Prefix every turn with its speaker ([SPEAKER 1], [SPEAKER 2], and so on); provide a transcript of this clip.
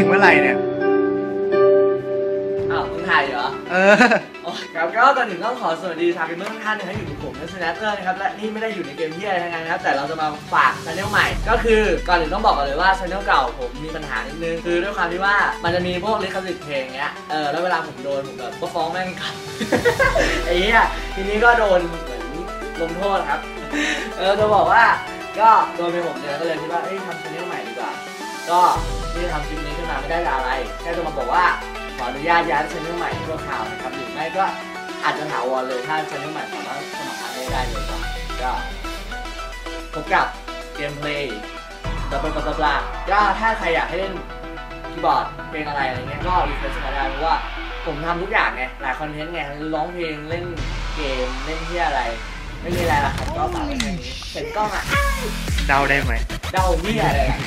[SPEAKER 1] ึงเมื่อไหร่เนี่ย อ้าวคุงถ่ายเหรอ
[SPEAKER 2] เออ
[SPEAKER 1] โอ้ครับก็ตอนหนึ่งต้องขอสวัสดีชาวเกมเมอร์ทุกท่านนะครับอยู่กับผมนัสแนทเตอร์นะครับ และนี่ไม่ได้อยู่ในเกมที่อะไรทั้งนั้นนะครับ แต่เราจะมาฝากช anel ใหม่ ก็คือก่อนหนึ่งต้องบอกก่อนเลยว่าช anel เก่าผมมีปัญหานิดนึง คือด้วยความที่ว่ามันจะมีพวกลิขสิทธิ์เพลงเงี้ย เออ แล้วเวลาผมโดนผมแบบก็ฟ้องแม่งกลับ ไอ้เนี้ยทีนี้ก็โดนเหมือนลงโทษครับ เออจะบอกว่าก็โดนไปผมเนี่ยก็เลยคิดว่าเอ้ยทำช anel ใหม่ดีกว่า ก็ ที่ทำคลิปนี้ขึ้นมาไม่ได้จะอะไร แค่จะมาบอกว่าขออนุญาตย้ายช anel ใหม่ชั่วคราวนะครับหรือไม่ก็อาจจะถาวรเลยถ้าช anel ใหม่สามารถสมัครทางได้ได้เลยครับก็พบกับเกมเพลย์บลาบลาบลาบลาก็ถ้าใครอยากให้เล่นคีย์บอร์ดเพลงอะไรอะไรเงี้ยก็รีเควสต์มาได้เพราะว่าผมทำทุกอย่างไงหลายคอนเทนต์ไงร้องเพลงเล่นเกมเล่นที่อะไร ไม่มีอะไรหรอกครับก็ฝากไว้แค่นี้เสร็จกล้องอะ
[SPEAKER 2] เดาได้ไหม
[SPEAKER 1] เดาเหียอะไรอะ